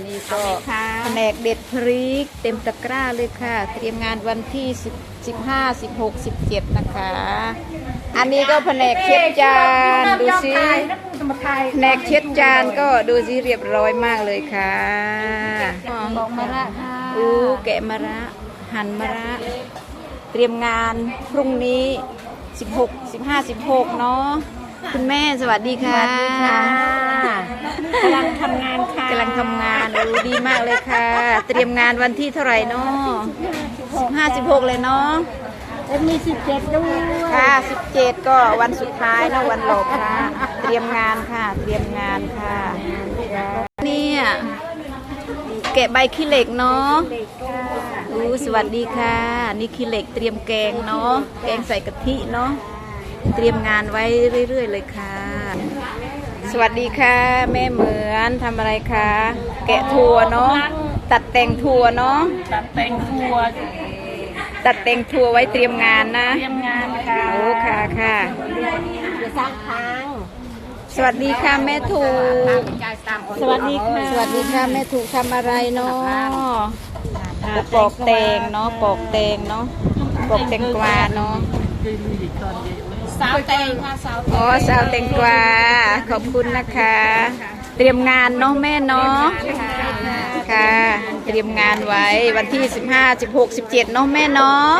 นนี้ก็ค่ะแผนกเด็ดพริกเต็มตะกร้าเลยค่ะ เตรียมงานวันที่10 15 16 17 นะคะ อันนี้ก็แผนกเช็ดจานดูสิแผนกเช็ดจานก็ดูสิเรียบร้อยมากเลยค่ะบอกมาละค่ะอู้แกะมะระหั่นมะระ เตรียมงานพรุ่งนี้ 16 15 16 เนาะคุณแม่สวัสดีค่ะกำลังทำงานค่ะกำลังทำงาน ดูดีมากเลยค่ะ เตรียมงานวันที่เท่าไหร่เนาะ15 16เลยเนาะแล้วมีสิบเจ็ดด้วยค่ะ17ก็วันสุดท้ายเนาะวันหลบค่ะ เตรียมงานค่ะ เตรียมงานค่ะ เนี่ยแกะใบขี้เหล็กเนาะเด็กค่ะอู้สวัสดีค่ะ นี่ขี้เหล็กเตรียมแกงเนาะ แกงใส่กะทิเนาะ เตรียมงานไว้เรื่อย ๆ เลยค่ะ สวัสดีค่ะ แม่เหมือนทำอะไรคะแกะถั่วเนาะตัดแต่งถั่วเนาะตัดแต่งครัวตัดแต่งถั่วไว้เตรียมงานนะ เตรียมงานค่ะโอ้ค่ะค่ะจะสร้างทางสวัสดีค่ะแม่ถูกสวัสดีค่ะสวัสดีค่ะแม่ถูกทำอะไรเนาะปอกแตงเนาะปอกแตงเนาะปอกแตงกวาเนาะสาวแตงค่ะสาวอ๋อสาวแตงกวาขอบคุณนะคะ เตรียมงานเนาะแม่เนาะค่ะ เตรียมงานไว้วันที่ 15 16 17เนาะแม่เนาะ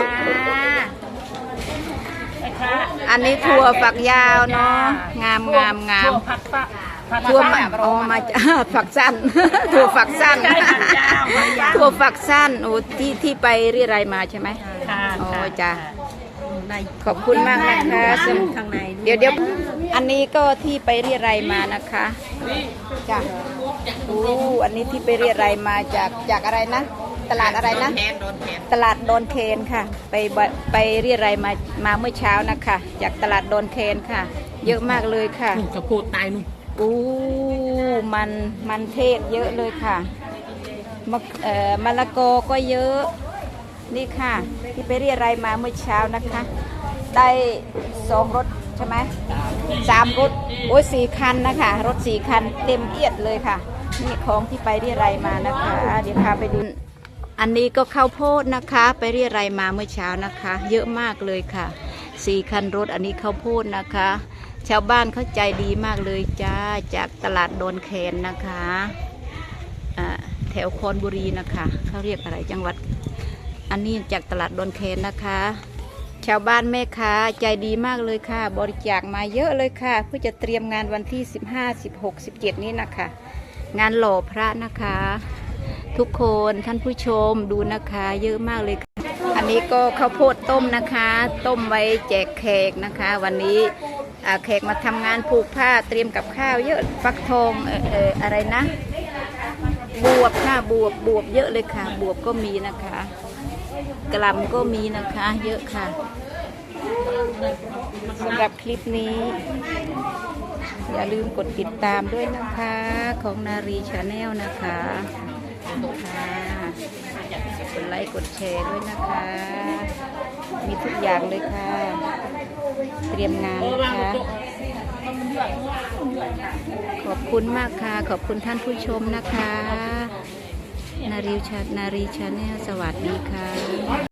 นะคะอันนี้ถั่วฝักยาวเนาะงามงามงามผักปะผักถั่วมาอ๋อมาจากฝักสั้นถั่วฝักสั้นใช่ผักยาวผักยาวถั่วฝักสั้นโอ้ที่ที่ไปเรียรายมาใช่ไหมค่ะโอ้จ้ะในขอบคุณมากนะคะสำข้างในเดี๋ยวเดี๋ยวอันนี้ก็ที่ไปเรียรายมานะคะ จ้ะอู้อันนี้ที่ไปเรียรายมาจากจากอะไรนะ ตลาดอะไรนะ ตลาดโดนเคนค่ะ ไปบไปเรียรายมามาเมื่อเช้านะคะ จากตลาดโดนเคนค่ะ เยอะมากเลยค่ะนุ่งกระพูดตายนุ่งอู้มันมันเทศเยอะเลยค่ะมะเอ่อมะละกอก็เยอะนี่ค่ะ ที่ไปเรียรายมาเมื่อเช้านะคะ ได้สองรถ ใช่ไหมสามรถโอ้ยสี่คันนะคะ รถสี่คันเต็มเอียดเลยค่ะนี่ของที่ไปเรียรมานะคะ เดี๋ยวพาไปดู อันนี้ก็ข้าวโพดนะคะ ไปเรียรมาเมื่อเช้านะคะ เยอะมากเลยค่ะสี่คันรถอันนี้ข้าวโพดนะคะ ชาวบ้านเข้าใจดีมากเลยจ้าจากตลาดโดนแคนนะคะแถวคอนบุรีนะคะเขาเรียกอะไรจังหวัด อันนี้จากตลาดโดนแคนนะคะ ชาวบ้านแม่ค้าใจดีมากเลยค่ะ บริจาคมาเยอะเลยค่ะ เพื่อจะเตรียมงานวันที่ 15 16 17 นี้นะคะ งานหล่อพระนะคะ ทุกคนท่านผู้ชมดูนะคะ เยอะมากเลยค่ะ อันนี้ก็ข้าวโพดต้มนะคะ ต้มไว้แจกแขกนะคะ วันนี้แขกมาทำงานผูกผ้าเตรียมกับข้าวเยอะฟักทองอออะไรนะ บวบค่ะบวบบวบเยอะเลยค่ะ บวบก็มีนะคะ กระหลำก็มีนะคะ เยอะค่ะสำหรับคลิปนี้ อย่าลืมกดติดตามด้วยนะคะของนารีชาแนลนะคะค่ะกดไลค์กดแชร์ด้วยนะคะ มีทุกอย่างเลยค่ะ เตรียมงานนะคะขอบคุณมากค่ะ ขอบคุณท่านผู้ชมนะคะ นารีชานารีชาแนลสวัสดีค่ะ